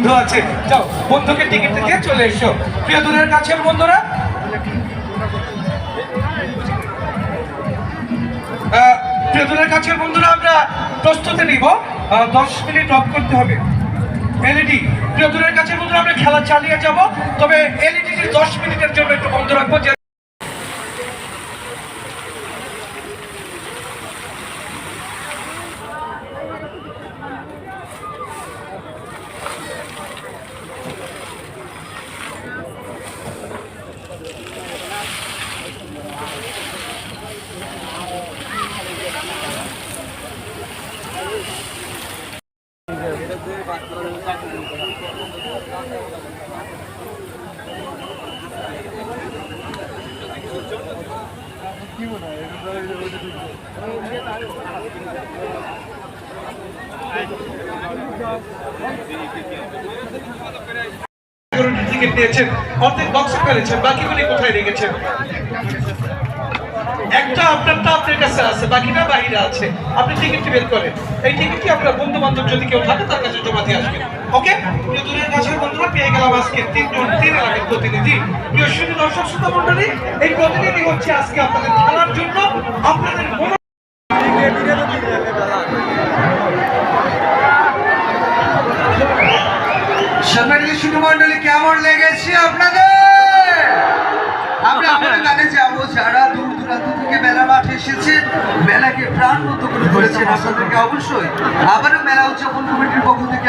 বন্ধু আছে। যাও, বন্ধুকে টিকিট দিয়ে চলে এসো। প্রিয় দূরের কাছের বন্ধুরা প্রিয় দূরের কাছের বন্ধুরা, আমরা প্রস্তুতি নিব। দশ মিনিট অফ করতে হবে। এলইডি প্রিয় দূরের কাছের বন্ধুরা, আমরা খেলা চালিয়ে যাব। তবে এলইডি দশ মিনিটের জন্য একটু বন্ধ রাখব যে টিকিট নিয়েছেন অর্ধেক বক্সে ফেলেছেন বাকিগুলি কোথায় রেখেছেন? একটা আপনারটা আপনার কাছে আছে বাকিটা বাইরে আছে। আপনি টিকিটটি বের করেন। এই টিকিটটি আপনার বন্ধু বান্ধব যদি কেউ থাকে তার কাছে জমা দিয়ে আসবেন। ওকে প্রিয় দূরের কাছের বন্ধুরা পেয়ে গেলাম আজকে তিনজন তিন এলাকার প্রতিনিধি। প্রিয় শুধু দর্শক শ্রোতা মন্ডলী এই প্রতিনিধি হচ্ছে আজকে আপনাদের খেলার জন্য। আপনাদের সম্মানিত শুধু মন্ডলী কেমন লেগেছে আপনাদের? আমরা আমাদের গানে যাব যারা দূর দূরান্ত থেকে মেলা মাঠে এসেছেন মেলাকে প্রাণ মতো করে ধরেছেন আপনাদেরকে অবশ্যই আবারও মেলা উদযাপন কমিটির পক্ষ থেকে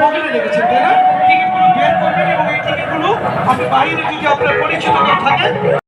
পকেটে রেখেছেন তাই না টিকিটগুলো বের করবেন এবং এই বাইরে যদি আপনার পরিচিত থাকে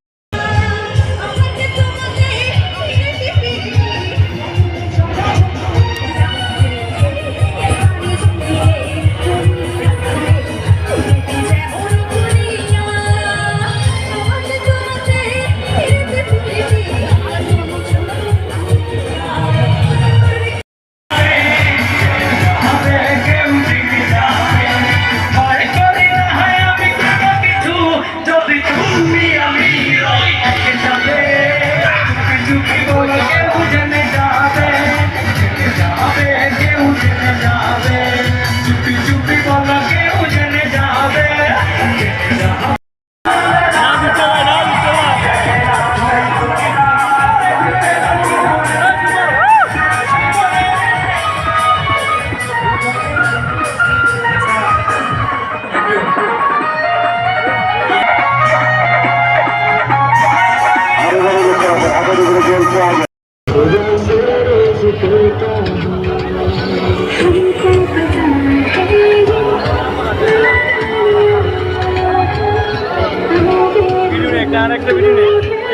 নেই একটা ভিডিও নেই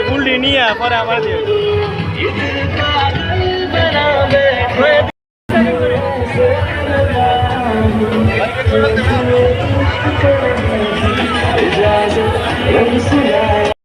ফুলটি নিয়ে পরে আমার